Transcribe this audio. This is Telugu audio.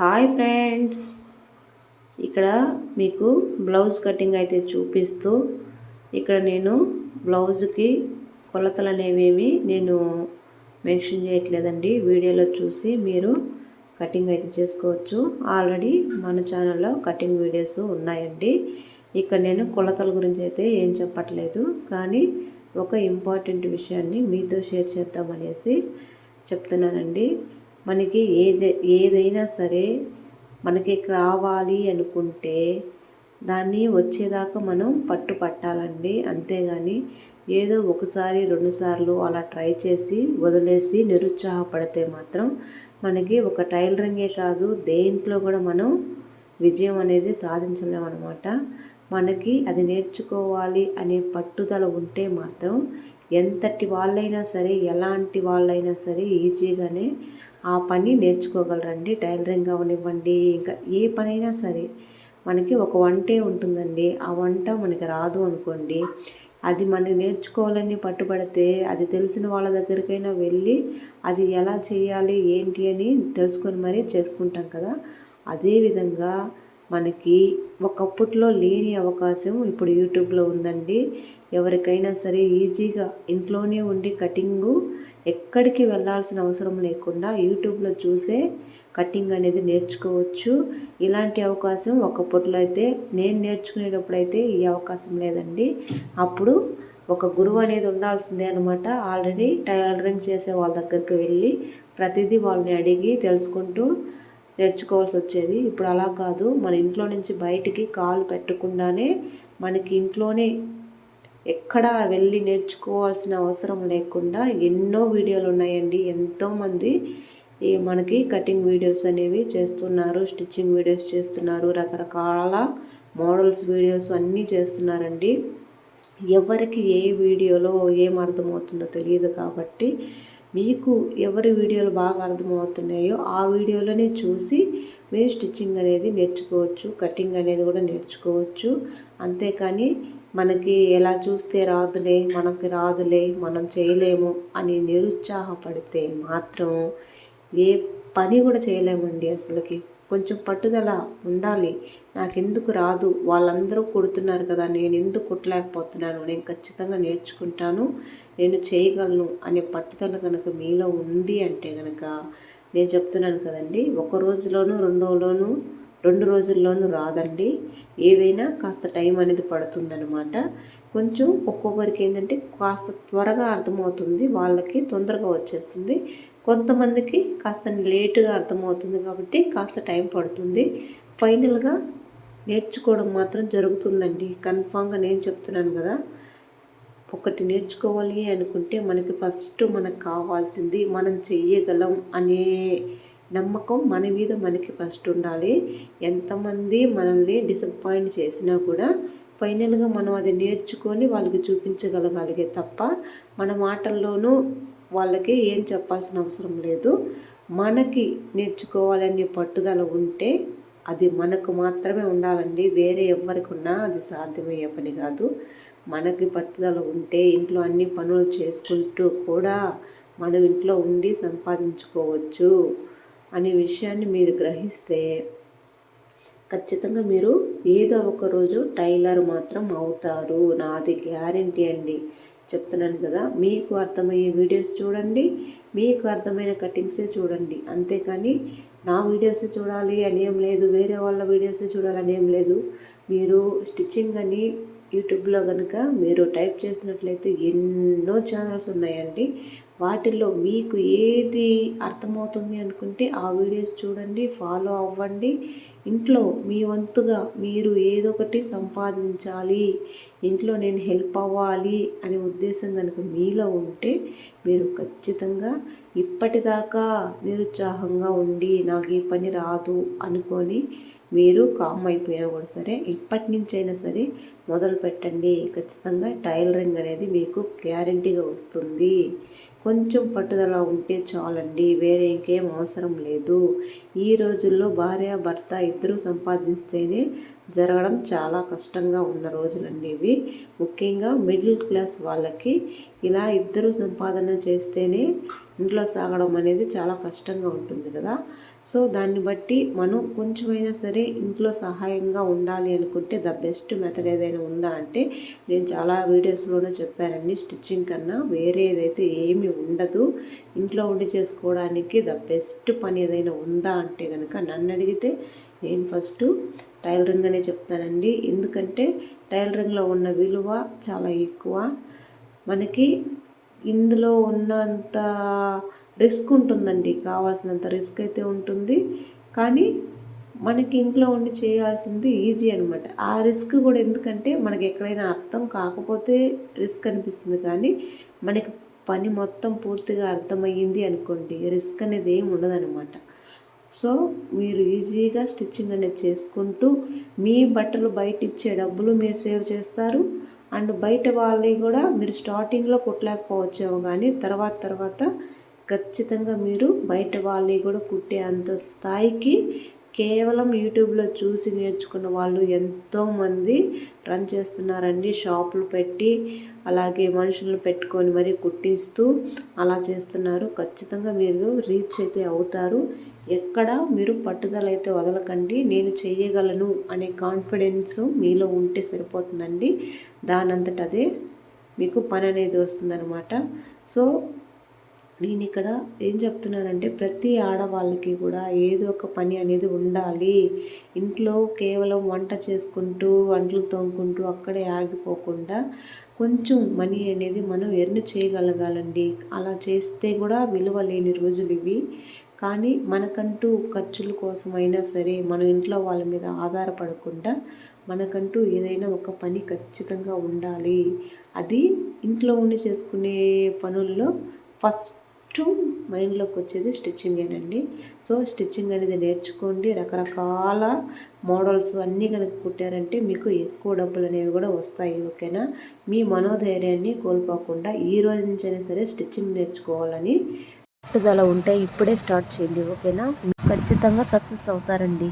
Hi friends. ఇక్కడ మీకు బ్లౌజ్ కటింగ్ అయితే చూపిస్తూ ఇక్కడ నేను బ్లౌజ్కి కొలతలు అనేవేమి నేను మెన్షన్ చేయట్లేదండి. వీడియోలో చూసి మీరు కటింగ్ అయితే చేసుకోవచ్చు. ఆల్రెడీ మన ఛానల్లో కటింగ్ వీడియోస్ ఉన్నాయండి. ఇక్కడ నేను కొలతల గురించి అయితే ఏం చెప్పట్లేదు. కానీ ఒక ఇంపార్టెంట్ విషయాన్ని మీతో షేర్ చేద్దామనేసి చెప్తున్నానండి. మనకి ఏ ఏదైనా సరే మనకి రావాలి అనుకుంటే దాన్ని వచ్చేదాకా మనం పట్టు పట్టాలండి అంతేగాని ఏదో ఒకసారి రెండుసార్లు అలా ట్రై చేసి వదిలేసి నిరుత్సాహపడితే మాత్రం మనకి ఒక టైలరింగే కాదు దేంట్లో కూడా మనం విజయం అనేది సాధించలేమన్నమాట. మనకి అది నేర్చుకోవాలి అనే పట్టుదల ఉంటే మాత్రం ఎంతటి వాళ్ళైనా సరే ఎలాంటి వాళ్ళైనా సరే ఈజీగానే ఆ పని నేర్చుకోగలరండి. టైలరింగ్ అవనివ్వండి ఇంకా ఏ పనైనా సరే మనకి ఒక వంటే ఉంటుందండి. ఆ వంట మనకి రాదు అనుకోండి. అది మనం నేర్చుకోవాలని పట్టుబడితే అది తెలిసిన వాళ్ళ దగ్గరికైనా వెళ్ళి అది ఎలా చేయాలి ఏంటి అని తెలుసుకొని మరీ చేసుకుంటాం కదా. అదేవిధంగా మనకి ఒకప్పట్లో లేని అవకాశం ఇప్పుడు యూట్యూబ్లో ఉందండి. ఎవరికైనా సరే ఈజీగా ఇంట్లోనే ఉండి కటింగు ఎక్కడికి వెళ్ళాల్సిన అవసరం లేకుండా యూట్యూబ్లో చూసే కటింగ్ అనేది నేర్చుకోవచ్చు. ఇలాంటి అవకాశం ఒకప్పట్లో అయితే నేను నేర్చుకునేటప్పుడు అయితే ఈ అవకాశం లేదండి. అప్పుడు ఒక గురువు అనేది ఉండాల్సిందే అనమాట ఆల్రెడీ టైలరింగ్ చేసే వాళ్ళ దగ్గరికి వెళ్ళి ప్రతిదీ వాళ్ళని అడిగి తెలుసుకుంటూ నేర్చుకోవాల్సి వచ్చేది. ఇప్పుడు అలా కాదు. మన ఇంట్లో నుంచి బయటికి కాలు పెట్టకుండానే మనకి ఇంట్లోనే ఎక్కడ వెళ్ళి నేర్చుకోవాల్సిన అవసరం లేకుండా ఎన్నో వీడియోలు ఉన్నాయండి. ఎంతోమంది ఈ మనకి కటింగ్ వీడియోస్ అనేవి చేస్తున్నారు స్టిచ్చింగ్ వీడియోస్ చేస్తున్నారు రకరకాల మోడల్స్ వీడియోస్ అన్నీ చేస్తున్నారండి. ఎవరికి ఏ వీడియోలో ఏం అర్థమవుతుందో తెలియదు కాబట్టి మీకు ఎవరి వీడియోలు బాగా అర్థమవుతున్నాయో ఆ వీడియోలోనే చూసి మీరు స్టిచ్చింగ్ అనేది నేర్చుకోవచ్చు కటింగ్ అనేది కూడా నేర్చుకోవచ్చు. అంతేకాని మనకి ఎలా చూస్తే రాదులే మనకి రాదులే మనం చేయలేము అని నిరుత్సాహపడితే మాత్రం ఏ పని కూడా చేయలేమండి అసలుకి. కొంచెం పట్టుదల ఉండాలి. నాకెందుకు రాదు. వాళ్ళందరూ కుడుతున్నారు కదా నేను ఎందుకు కుట్టలేకపోతున్నాను? నేను ఖచ్చితంగా నేర్చుకుంటాను. నేను చేయగలను అనే పట్టుదల కనుక మీలో ఉంది అంటే కనుక నేను చెప్తున్నాను కదండి. ఒక రోజులోనూ రెండోలోనూ రెండు రోజుల్లోనూ రాదండి. ఏదైనా కాస్త టైం అనేది పడుతుందనమాట కొంచెం ఒక్కొక్కరికి ఏంటంటే కాస్త త్వరగా అర్థమవుతుంది. వాళ్ళకి తొందరగా వచ్చేస్తుంది. కొంతమందికి కాస్త లేటుగా అర్థమవుతుంది కాబట్టి కాస్త టైం పడుతుంది. ఫైనల్గా నేర్చుకోవడం మాత్రం జరుగుతుందండి. కన్ఫామ్గా నేను చెప్తున్నాను కదా. ఒకటి నేర్చుకోవాలి అనుకుంటే మనకి ఫస్ట్ మనకు కావాల్సింది మనం చెయ్యగలం అనే నమ్మకం మన మీద మనకి ఫస్ట్ ఉండాలి. ఎంతమంది మనల్ని డిసప్పాయింట్ చేసినా కూడా ఫైనల్గా మనం అది నేర్చుకొని వాళ్ళకి చూపించగలగాలిగే తప్ప మన మాటల్లోనూ వాళ్ళకి ఏం చెప్పాల్సిన అవసరం లేదు. మనకి నేర్చుకోవాలనే పట్టుదల ఉంటే అది మనకు మాత్రమే ఉండాలండి. వేరే ఎవరికున్నా అది సాధ్యమయ్యే పని కాదు. మనకి పట్టుదల ఉంటే ఇంట్లో అన్ని పనులు చేసుకుంటూ కూడా మనం ఇంట్లో ఉండి సంపాదించుకోవచ్చు అనే విషయాన్ని మీరు గ్రహిస్తే ఖచ్చితంగా మీరు ఏదో ఒక రోజు టైలర్ మాత్రం అవుతారు. నాది గ్యారంటీ అండి. చెప్తున్నాను కదా మీకు అర్థమయ్యే వీడియోస్ చూడండి మీకు అర్థమైన కటింగ్సే చూడండి. అంతేకాని నా వీడియోసే చూడాలి అని ఏం లేదు వేరే వాళ్ళ వీడియోసే చూడాలని ఏం లేదు. మీరు స్టిచ్చింగ్ అని యూట్యూబ్లో కనుక మీరు టైప్ చేసినట్లయితే ఎన్నో ఛానల్స్ ఉన్నాయండి. వాటిల్లో మీకు ఏది అర్థమవుతుంది అనుకుంటే ఆ వీడియోస్ చూడండి ఫాలో అవ్వండి. ఇంట్లో మీ వంతుగా మీరు ఏదో ఒకటి సంపాదించాలి ఇంట్లో నేను హెల్ప్ అవ్వాలి అనే ఉద్దేశం కనుక మీలో ఉంటే మీరు ఖచ్చితంగా ఇప్పటిదాకా నిరుత్సాహంగా ఉండి నాకు ఈ పని రాదు అనుకొని మీరు కామ్ అయిపోయినా కూడా సరే ఇప్పటి నుంచైనా సరే మొదలు పెట్టండి ఖచ్చితంగా టైలరింగ్ అనేది మీకు గ్యారంటీగా వస్తుంది. కొంచెం పట్టుదల ఉంటే చాలండి వేరే ఇంకేం అవసరం లేదు. ఈ రోజుల్లో భార్య భర్త ఇద్దరు సంపాదిస్తేనే జరగడం చాలా కష్టంగా ఉన్న రోజులండి ఇవి. ముఖ్యంగా మిడిల్ క్లాస్ వాళ్ళకి ఇలా ఇద్దరు సంపాదన చేస్తేనే ఇంట్లో సాగడం అనేది చాలా కష్టంగా ఉంటుంది కదా. సో దాన్ని బట్టి మనం కొంచెమైనా సరే ఇంట్లో సహాయంగా ఉండాలి అనుకుంటే ద బెస్ట్ మెథడ్ ఏదైనా ఉందా అంటే నేను చాలా వీడియోస్లోనే చెప్పానండి. స్టిచ్చింగ్ కన్నా వేరే ఏదైతే ఏమీ ఉండదు. ఇంట్లో ఉండి చేసుకోవడానికి ద బెస్ట్ పని ఏదైనా ఉందా అంటే కనుక నన్ను అడిగితే నేను ఫస్ట్ టైలరింగ్ అనే చెప్తానండి. ఎందుకంటే టైలరింగ్లో ఉన్న విలువ చాలా ఎక్కువ. మనకి ఇందులో ఉన్నంత రిస్క్ ఉంటుందండి కావాల్సినంత రిస్క్ అయితే ఉంటుంది. కానీ మనకి ఇంట్లో ఉండి చేయాల్సింది ఈజీ అనమాట ఆ రిస్క్ కూడా ఎందుకంటే మనకి ఎక్కడైనా అర్థం కాకపోతే రిస్క్ అనిపిస్తుంది. కానీ మనకి పని మొత్తం పూర్తిగా అర్థమయ్యింది అనుకోండి రిస్క్ అనేది ఏమి ఉండదనమాట సో మీరు ఈజీగా స్టిచ్చింగ్ అనేది చేసుకుంటూ మీ బట్టలు బయట ఇచ్చే డబ్బులు మీరు సేవ్ చేస్తారు. అండ్ బయట వాళ్ళవి కూడా మీరు స్టార్టింగ్లో కుట్టలేకపోవచ్చేమో కానీ తర్వాత తర్వాత ఖచ్చితంగా మీరు బయట వాళ్ళని కూడా కుట్టే అంత స్థాయికి కేవలం యూట్యూబ్లో చూసి నేర్చుకున్న వాళ్ళు ఎంతోమంది రన్ చేస్తున్నారండి. షాపులు పెట్టి అలాగే మనుషులను పెట్టుకొని మరీ కుట్టిస్తూ అలా చేస్తున్నారు. ఖచ్చితంగా మీరు రీచ్ అయితే అవుతారు. ఎక్కడ మీరు పట్టుదల అయితే వదలకండి. నేను చేయగలను అనే కాన్ఫిడెన్స్ మీలో ఉంటే సరిపోతుందండి. దానంతట అదే మీకు పని అనేది వస్తుందన్నమాట. సో నేను ఇక్కడ ఏం చెప్తున్నానంటే ప్రతి ఆడవాళ్ళకి కూడా ఏదో ఒక పని అనేది ఉండాలి. ఇంట్లో కేవలం వంట చేసుకుంటూ వంటలు తోముకుంటూ అక్కడే ఆగిపోకుండా కొంచెం మనీ అనేది మనం ఎర్న్ చేయగలగాలండి. అలా చేస్తే కూడా విలువ లేని రోజులు ఇవి. కానీ మనకంటూ ఖర్చుల కోసమైనా సరే మనం ఇంట్లో వాళ్ళ మీద ఆధారపడకుండా మనకంటూ ఏదైనా ఒక పని ఖచ్చితంగా ఉండాలి. అది ఇంట్లో ఉండి చేసుకునే పనుల్లో ఫస్ట్ ఫస్ట్ మైండ్లోకి వచ్చేది స్టిచ్చింగేనండి సో స్టిచ్చింగ్ అనేది నేర్చుకోండి. రకరకాల మోడల్స్ అన్నీ కనుక కుట్టారంటే మీకు ఎక్కువ డబ్బులు అనేవి కూడా వస్తాయి. ఓకేనా? మీ మనోధైర్యాన్ని కోల్పోకుండా ఈ రోజు నుంచైనా సరే స్టిచ్చింగ్ నేర్చుకోవాలని పట్టుదల ఉంటే ఇప్పుడే స్టార్ట్ చేయండి. ఓకేనా? ఖచ్చితంగా సక్సెస్ అవుతారండి.